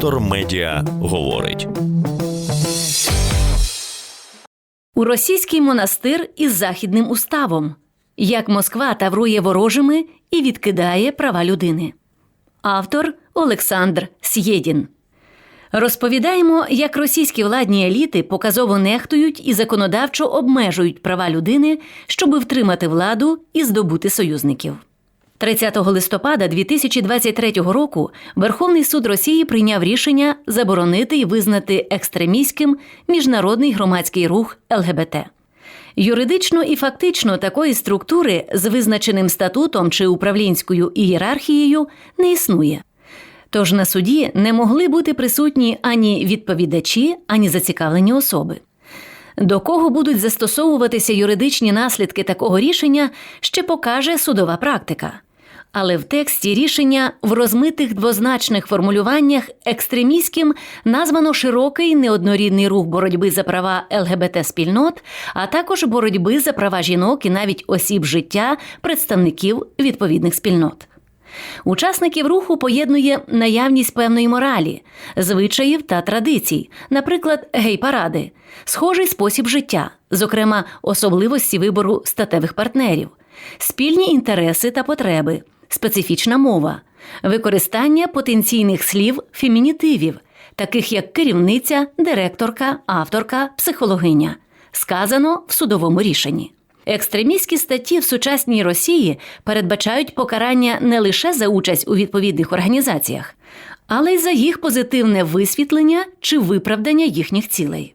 Вектор Медіа говорить. У російський монастир із західним уставом. Як Москва таврує ворожими і відкидає права людини. Автор Олександр Сєдін. Розповідаємо, як російські владні еліти показово нехтують і законодавчо обмежують права людини, щоби втримати владу і здобути союзників. 30 листопада 2023 року Верховний суд Росії прийняв рішення заборонити і визнати екстремістським міжнародний громадський рух ЛГБТ. Юридично і фактично такої структури з визначеним статутом чи управлінською ієрархією не існує. Тож на суді не могли бути присутні ані відповідачі, ані зацікавлені особи. До кого будуть застосовуватися юридичні наслідки такого рішення, ще покаже судова практика. Але в тексті рішення в розмитих двозначних формулюваннях екстремістським названо широкий неоднорідний рух боротьби за права ЛГБТ спільнот, а також боротьби за права жінок і навіть осіб життя представників відповідних спільнот. Учасників руху поєднує наявність певної моралі, звичаїв та традицій, наприклад, гей-паради, схожий спосіб життя, зокрема особливості вибору статевих партнерів, спільні інтереси та потреби, специфічна мова, використання потенційних слів фемінітивів, таких як керівниця, директорка, авторка, психологиня, сказано в судовому рішенні. Екстремістські статті в сучасній Росії передбачають покарання не лише за участь у відповідних організаціях, але й за їх позитивне висвітлення чи виправдання їхніх цілей.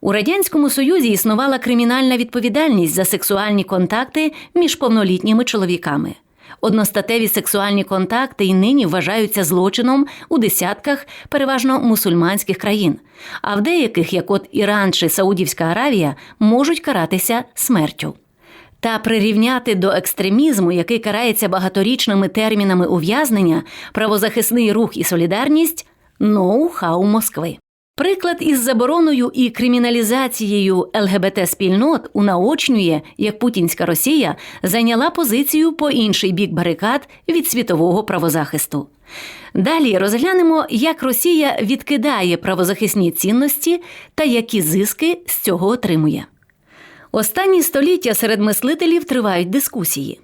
У радянському союзі існувала кримінальна відповідальність за сексуальні контакти між повнолітніми чоловіками. Одностатеві сексуальні контакти й нині вважаються злочином у десятках переважно мусульманських країн, а в деяких, як от Іран чи Саудівська Аравія, можуть каратися смертю. Та прирівняти до екстремізму, який карається багаторічними термінами ув'язнення, правозахисний рух і солідарність ноу-хау Москви. Приклад із забороною і криміналізацією ЛГБТ спільнот унаочнює, як путінська Росія зайняла позицію по інший бік барикад від світового правозахисту. Далі розглянемо, як Росія відкидає правозахисні цінності та які зиски з цього отримує. Останні століття серед мислителів тривають дискусії.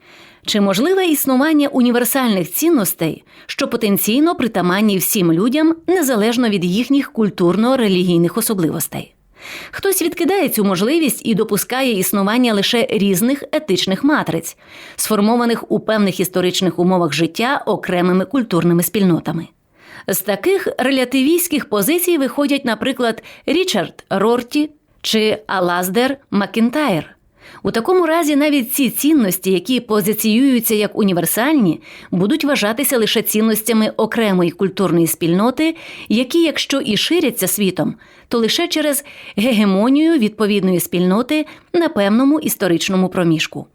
Чи можливе існування універсальних цінностей, що потенційно притаманні всім людям незалежно від їхніх культурно-релігійних особливостей? Хтось відкидає цю можливість і допускає існування лише різних етичних матриць, сформованих у певних історичних умовах життя окремими культурними спільнотами. З таких релятивістських позицій виходять, наприклад, Річард Рорті чи Алаздер Макінтайр. У такому разі навіть ці цінності, які позиціюються як універсальні, будуть вважатися лише цінностями окремої культурної спільноти, які, якщо і ширяться світом, то лише через гегемонію відповідної спільноти на певному історичному проміжку.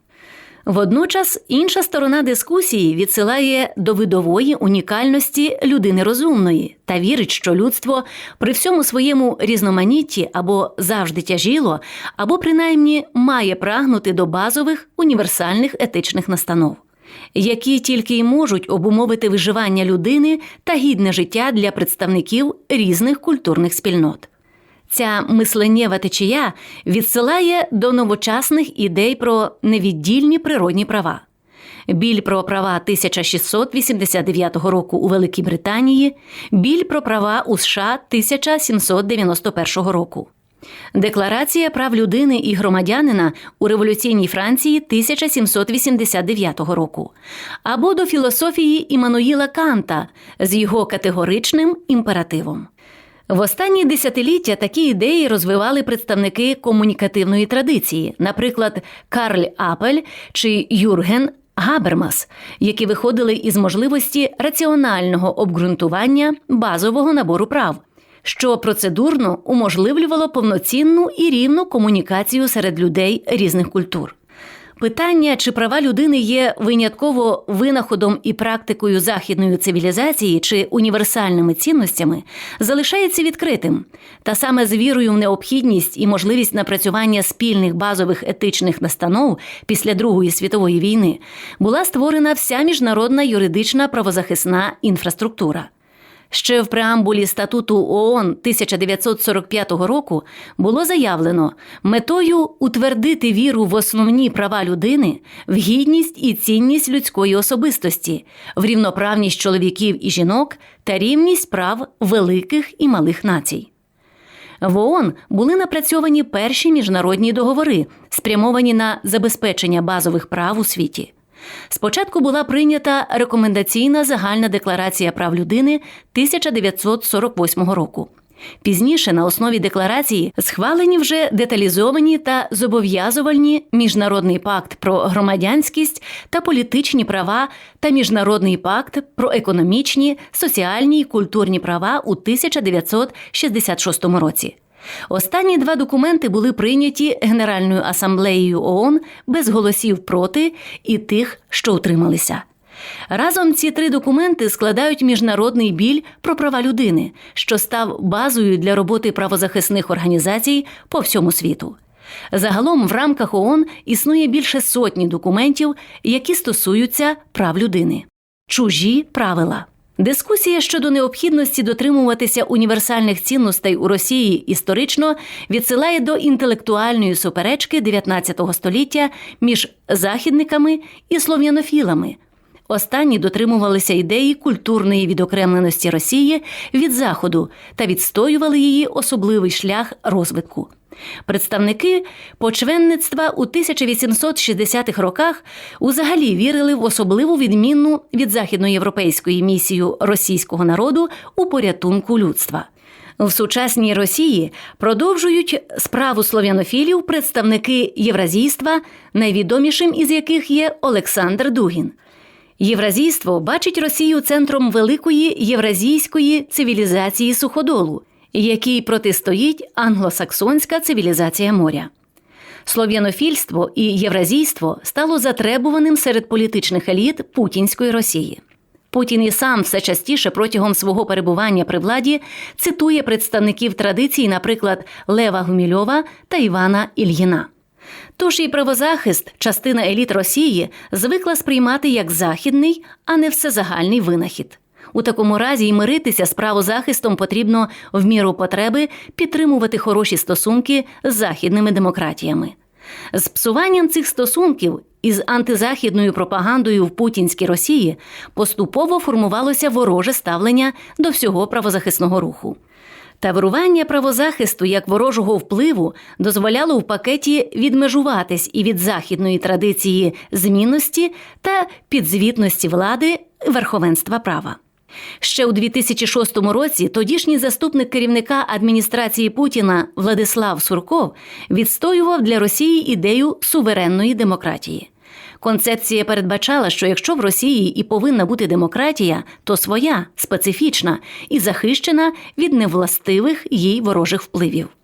Водночас інша сторона дискусії відсилає до видової унікальності людини розумної та вірить, що людство при всьому своєму різноманітті або завжди тяжіло, або принаймні має прагнути до базових універсальних етичних настанов. Які тільки й можуть обумовити виживання людини та гідне життя для представників різних культурних спільнот. Ця мисленнєва течія відсилає до новочасних ідей про невіддільні природні права. Біль про права 1689 року у Великій Британії, біль про права у США 1791 року. Декларація прав людини і громадянина у революційній Франції 1789 року, або до філософії Іммануїла Канта з його категоричним імперативом. В останні десятиліття такі ідеї розвивали представники комунікативної традиції, наприклад, Карль Апель чи Юрген Габермас, які виходили із можливості раціонального обґрунтування базового набору прав, що процедурно уможливлювало повноцінну і рівну комунікацію серед людей різних культур. Питання, чи права людини є винятково винаходом і практикою західної цивілізації чи універсальними цінностями, залишається відкритим, та саме з вірою в необхідність і можливість напрацювання спільних базових етичних настанов після Другої світової війни була створена вся міжнародна юридична правозахисна інфраструктура. Ще в преамбулі статуту ООН 1945 року було заявлено метою утвердити віру в основні права людини, в гідність і цінність людської особистості, в рівноправність чоловіків і жінок та рівність прав великих і малих націй. В ООН були напрацьовані перші міжнародні договори, спрямовані на забезпечення базових прав у світі. Спочатку була прийнята рекомендаційна загальна декларація прав людини 1948 року. Пізніше на основі декларації схвалені вже деталізовані та зобов'язувальні міжнародний пакт про громадянськість та політичні права та міжнародний пакт про економічні, соціальні і культурні права у 1966 році. Останні два документи були прийняті Генеральною асамблеєю ООН без голосів проти і тих, що утрималися. Разом ці три документи складають міжнародний біль про права людини, що став базою для роботи правозахисних організацій по всьому світу. Загалом в рамках ООН існує більше сотні документів, які стосуються прав людини. Чужі правила. Дискусія щодо необхідності дотримуватися універсальних цінностей у Росії історично відсилає до інтелектуальної суперечки 19 століття між західниками і слов'янофілами. Останні дотримувалися ідеї культурної відокремленості Росії від Заходу та відстоювали її особливий шлях розвитку. Представники почвенництва у 1860-х роках узагалі вірили в особливу відмінну від західноєвропейської місію російського народу у порятунку людства. В сучасній Росії продовжують справу слов'янофілів представники євразійства, найвідомішим із яких є Олександр Дугін. Євразійство бачить Росію центром великої євразійської цивілізації суходолу, якій протистоїть англосаксонська цивілізація моря. Слов'янофільство і євразійство стало затребуваним серед політичних еліт путінської Росії. Путін і сам все частіше протягом свого перебування при владі цитує представників традицій, наприклад, Лева Гумільова та Івана Ільїна. Тож і правозахист, частина еліт Росії, звикла сприймати як західний, а не всезагальний винахід. У такому разі й миритися з правозахистом потрібно в міру потреби підтримувати хороші стосунки з західними демократіями. З псуванням цих стосунків із антизахідною пропагандою в путінській Росії поступово формувалося вороже ставлення до всього правозахисного руху. Таврування правозахисту як ворожого впливу дозволяло в пакеті відмежуватись і від західної традиції змінності та підзвітності влади верховенства права. Ще у 2006 році тодішній заступник керівника адміністрації Путіна Владислав Сурков відстоював для Росії ідею суверенної демократії. Концепція передбачала, що якщо в Росії і повинна бути демократія, то своя, специфічна і захищена від невластивих їй ворожих впливів.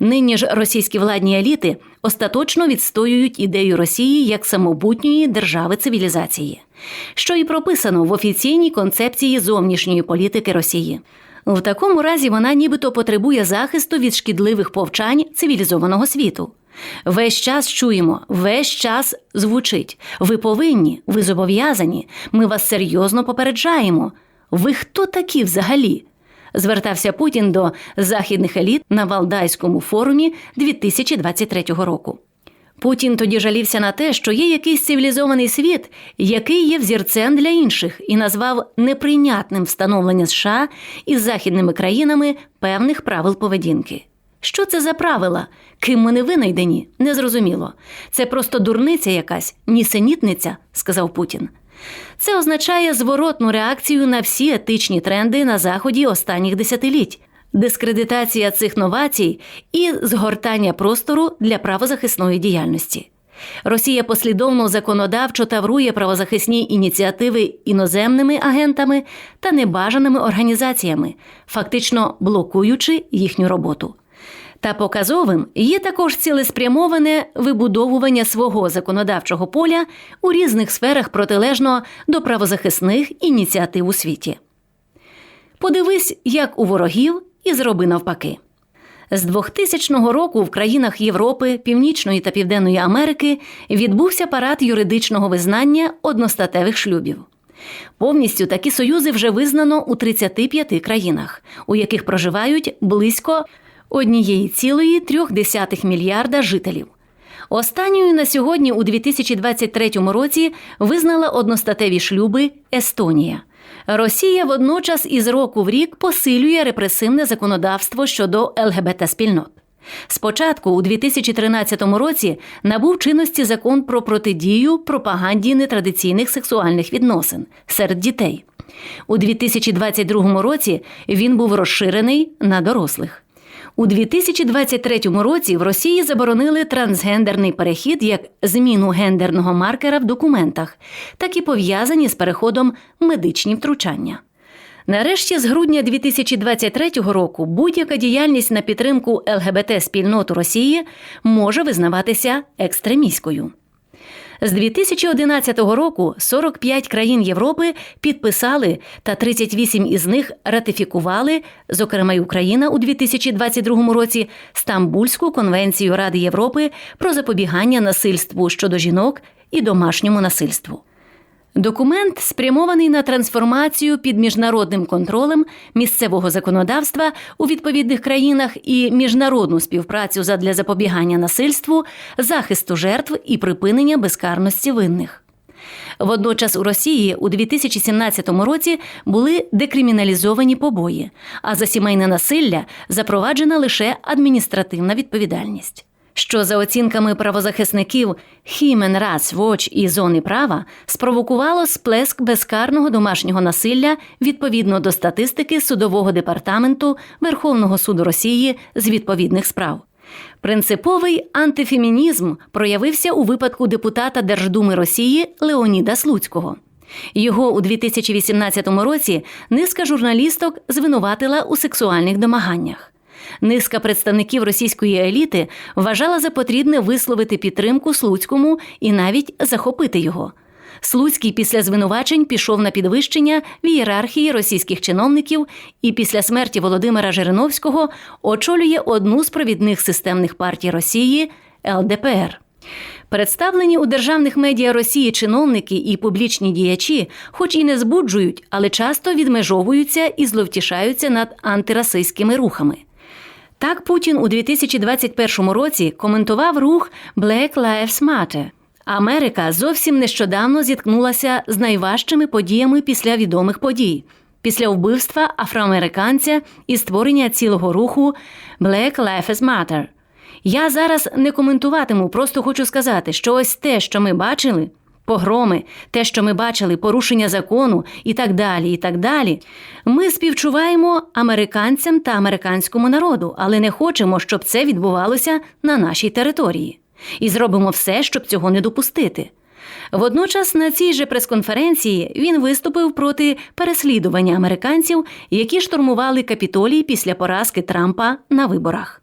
Нині ж російські владні еліти остаточно відстоюють ідею Росії як самобутньої держави цивілізації, що і прописано в офіційній концепції зовнішньої політики Росії. В такому разі вона нібито потребує захисту від шкідливих повчань цивілізованого світу. Весь час чуємо, весь час звучить. Ви повинні, ви зобов'язані, ми вас серйозно попереджаємо. Ви хто такі взагалі? Звертався Путін до західних еліт на Валдайському форумі 2023 року. Путін тоді жалівся на те, що є якийсь цивілізований світ, який є взірцем для інших, і назвав неприйнятним встановлення США із західними країнами певних правил поведінки. Що це за правила? Ким вони винайдені? Незрозуміло. Це просто дурниця якась, нісенітниця, сказав Путін. Це означає зворотну реакцію на всі етичні тренди на заході останніх десятиліть, дискредитація цих новацій і згортання простору для правозахисної діяльності. Росія послідовно законодавчо таврує правозахисні ініціативи іноземними агентами та небажаними організаціями, фактично блокуючи їхню роботу. Та показовим є також цілеспрямоване вибудовування свого законодавчого поля у різних сферах протилежно до правозахисних ініціатив у світі. Подивись, як у ворогів, і зроби навпаки. З 2000 року в країнах Європи, Північної та Південної Америки відбувся парад юридичного визнання одностатевих шлюбів. Повністю такі союзи вже визнано у 35 країнах, у яких проживають близько 1,3 мільярда жителів. Останньою на сьогодні у 2023 році визнала одностатеві шлюби Естонія. Росія водночас із року в рік посилює репресивне законодавство щодо ЛГБТ-спільнот. Спочатку, у 2013 році, набув чинності закон про протидію пропаганді нетрадиційних сексуальних відносин серед дітей. У 2022 році він був розширений на дорослих. У 2023 році в Росії заборонили трансгендерний перехід як зміну гендерного маркера в документах, так і пов'язані з переходом медичні втручання. Нарешті, з грудня 2023 року, будь-яка діяльність на підтримку ЛГБТ спільноту Росії може визнаватися екстремістською. З 2011 року 45 країн Європи підписали та 38 із них ратифікували, зокрема й Україна у 2022 році, Стамбульську конвенцію Ради Європи про запобігання насильству щодо жінок і домашньому насильству. Документ спрямований на трансформацію під міжнародним контролем місцевого законодавства у відповідних країнах і міжнародну співпрацю задля запобігання насильству, захисту жертв і припинення безкарності винних. Водночас у Росії у 2017 році були декриміналізовані побої, а за сімейне насилля запроваджена лише адміністративна відповідальність що за оцінками правозахисників Human Rights Watch і зони права спровокувало сплеск безкарного домашнього насилля відповідно до статистики судового департаменту Верховного суду Росії з відповідних справ. Принциповий антифемінізм проявився у випадку депутата Держдуми Росії Леоніда Слуцького. Його у 2018 році низка журналісток звинуватила у сексуальних домаганнях. Низка представників російської еліти вважала за потрібне висловити підтримку Слуцькому і навіть захопити його. Слуцький після звинувачень пішов на підвищення в ієрархії російських чиновників і після смерті Володимира Жириновського очолює одну з провідних системних партій Росії ЛДПР. Представлені у державних медіа Росії чиновники і публічні діячі, хоч і не збуджують, але часто відмежовуються і зловтішаються над антирасистськими рухами. Так Путін у 2021 році коментував рух Black Lives Matter. Америка зовсім нещодавно зіткнулася з найважчими подіями після відомих подій, після вбивства афроамериканця і створення цілого руху Black Lives Matter. Я зараз не коментуватиму, просто хочу сказати, що ось те, що ми бачили погроми, те, що ми бачили, порушення закону і так далі. і так далі. Ми співчуваємо американцям та американському народу, але не хочемо, щоб це відбувалося на нашій території. І зробимо все, щоб цього не допустити. Водночас на цій же прес-конференції він виступив проти переслідування американців, які штурмували капітолій після поразки Трампа на виборах.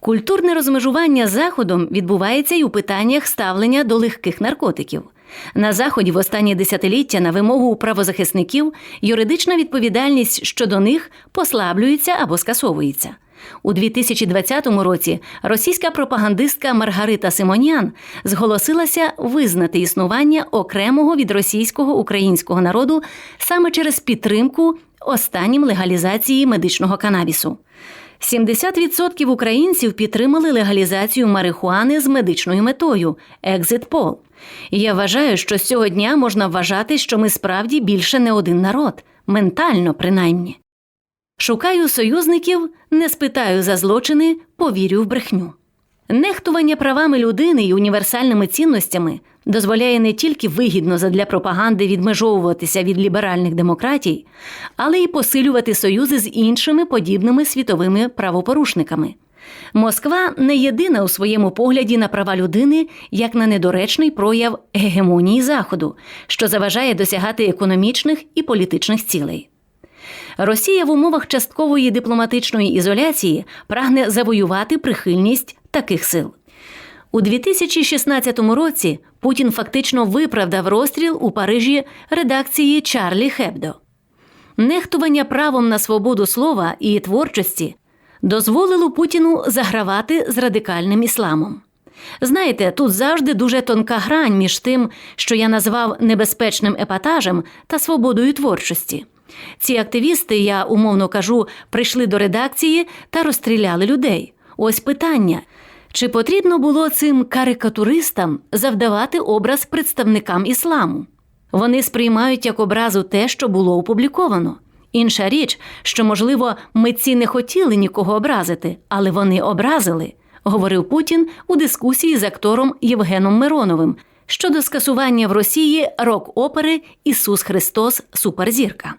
Культурне розмежування заходом відбувається й у питаннях ставлення до легких наркотиків. На заході в останні десятиліття на вимогу правозахисників юридична відповідальність щодо них послаблюється або скасовується. У 2020 році російська пропагандистка Маргарита Симонян зголосилася визнати існування окремого від російського українського народу саме через підтримку останнім легалізації медичного канабісу. 70% українців підтримали легалізацію марихуани з медичною метою Exit Poll. Я вважаю, що з цього дня можна вважати, що ми справді більше не один народ, ментально принаймні. Шукаю союзників, не спитаю за злочини, повірю в брехню. Нехтування правами людини і універсальними цінностями дозволяє не тільки вигідно задля пропаганди відмежовуватися від ліберальних демократій, але й посилювати союзи з іншими подібними світовими правопорушниками. Москва не єдина у своєму погляді на права людини як на недоречний прояв гегемонії Заходу, що заважає досягати економічних і політичних цілей. Росія в умовах часткової дипломатичної ізоляції прагне завоювати прихильність таких сил. У 2016 році Путін фактично виправдав розстріл у Парижі редакції Чарлі Хебдо. Нехтування правом на свободу слова і творчості дозволило Путіну загравати з радикальним ісламом. Знаєте, тут завжди дуже тонка грань між тим, що я назвав небезпечним епатажем та свободою творчості. Ці активісти, я умовно кажу, прийшли до редакції та розстріляли людей. Ось питання. Чи потрібно було цим карикатуристам завдавати образ представникам ісламу? Вони сприймають як образу те, що було опубліковано. Інша річ, що, можливо, митці не хотіли нікого образити, але вони образили, говорив Путін у дискусії з актором Євгеном Мироновим щодо скасування в Росії рок-опери Ісус Христос Суперзірка.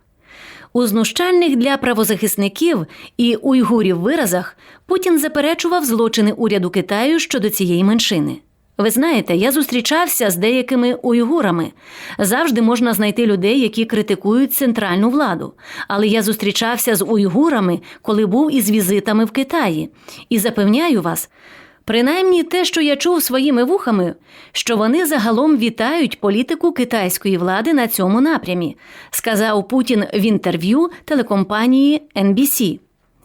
У знущальних для правозахисників і уйгурів виразах Путін заперечував злочини уряду Китаю щодо цієї меншини. Ви знаєте, я зустрічався з деякими уйгурами. Завжди можна знайти людей, які критикують центральну владу. Але я зустрічався з уйгурами, коли був із візитами в Китаї. І запевняю вас, принаймні те, що я чув своїми вухами, що вони загалом вітають політику китайської влади на цьому напрямі, сказав Путін в інтерв'ю телекомпанії NBC.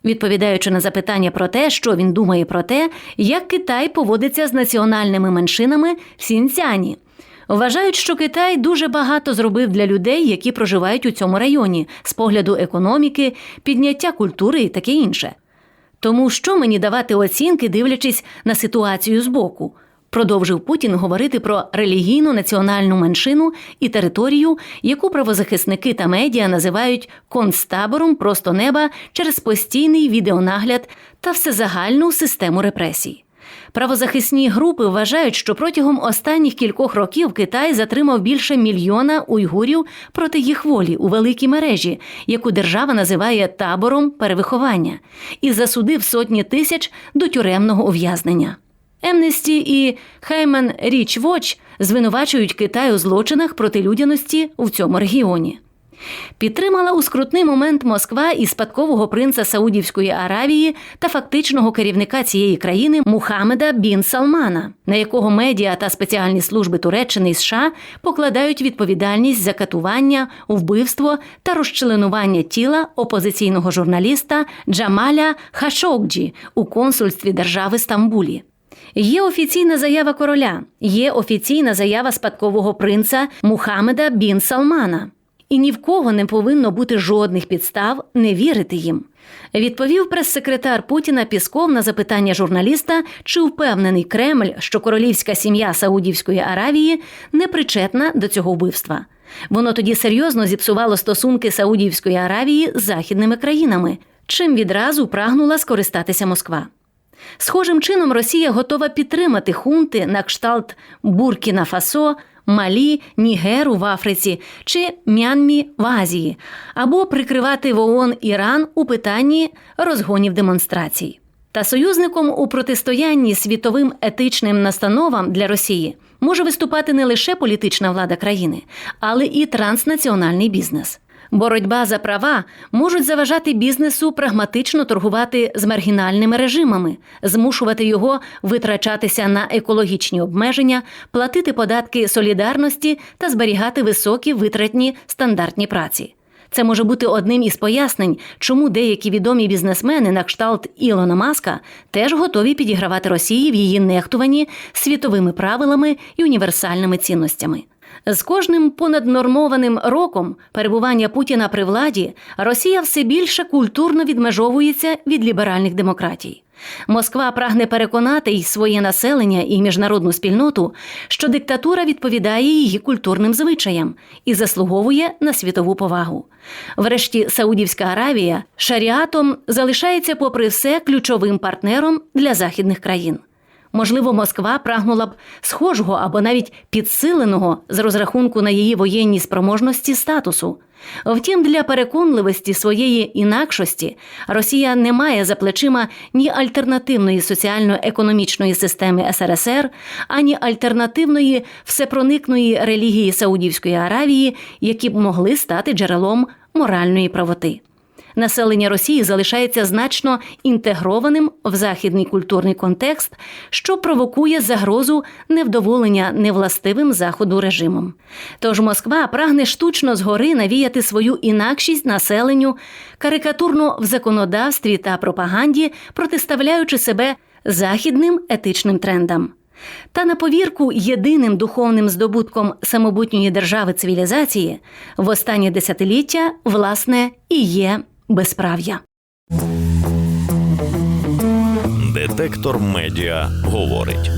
Відповідаючи на запитання про те, що він думає про те, як Китай поводиться з національними меншинами в Сінцяні. Вважають, що Китай дуже багато зробив для людей, які проживають у цьому районі, з погляду економіки, підняття культури і таке інше. Тому що мені давати оцінки, дивлячись на ситуацію збоку? Продовжив Путін говорити про релігійну національну меншину і територію, яку правозахисники та медіа називають концтабором просто неба через постійний відеонагляд та всезагальну систему репресій. Правозахисні групи вважають, що протягом останніх кількох років Китай затримав більше мільйона уйгурів проти їх волі у великій мережі, яку держава називає табором перевиховання, і засудив сотні тисяч до тюремного ув'язнення. Емнесті і Хеймен Річ Воч звинувачують Китай у злочинах проти людяності в цьому регіоні. Підтримала у скрутний момент Москва і спадкового принца Саудівської Аравії та фактичного керівника цієї країни Мухаммеда Бін Салмана, на якого медіа та спеціальні служби Туреччини і США покладають відповідальність за катування, вбивство та розчленування тіла опозиційного журналіста Джамаля Хашокджі у консульстві держави Стамбулі. Є офіційна заява короля, є офіційна заява спадкового принца Мухаммеда Бін Салмана. І ні в кого не повинно бути жодних підстав не вірити їм. Відповів прес-секретар Путіна Пісков на запитання журналіста, чи впевнений Кремль, що королівська сім'я Саудівської Аравії не причетна до цього вбивства. Воно тоді серйозно зіпсувало стосунки Саудівської Аравії з західними країнами, чим відразу прагнула скористатися Москва. Схожим чином Росія готова підтримати хунти на кшталт Буркіна Фасо, Малі, Нігеру в Африці чи Мянмі в Азії, або прикривати в ООН Іран у питанні розгонів демонстрацій. Та союзником у протистоянні світовим етичним настановам для Росії може виступати не лише політична влада країни, але і транснаціональний бізнес. Боротьба за права можуть заважати бізнесу прагматично торгувати з маргінальними режимами, змушувати його витрачатися на екологічні обмеження, платити податки солідарності та зберігати високі витратні стандартні праці. Це може бути одним із пояснень, чому деякі відомі бізнесмени на кшталт Ілона Маска теж готові підігравати Росії в її нехтуванні світовими правилами і універсальними цінностями. З кожним понаднормованим роком перебування Путіна при владі Росія все більше культурно відмежовується від ліберальних демократій. Москва прагне переконати й своє населення і міжнародну спільноту, що диктатура відповідає її культурним звичаям і заслуговує на світову повагу. Врешті Саудівська Аравія шаріатом залишається, попри все, ключовим партнером для західних країн. Можливо, Москва прагнула б схожого або навіть підсиленого з розрахунку на її воєнні спроможності статусу. Втім, для переконливості своєї інакшості Росія не має за плечима ні альтернативної соціально-економічної системи СРСР, ані альтернативної всепроникної релігії Саудівської Аравії, які б могли стати джерелом моральної правоти населення Росії залишається значно інтегрованим в західний культурний контекст, що провокує загрозу невдоволення невластивим заходу режимом. Тож Москва прагне штучно згори навіяти свою інакшість населенню, карикатурно в законодавстві та пропаганді, протиставляючи себе західним етичним трендам. Та на повірку єдиним духовним здобутком самобутньої держави цивілізації в останні десятиліття, власне, і є безправ'я. Детектор медіа говорить.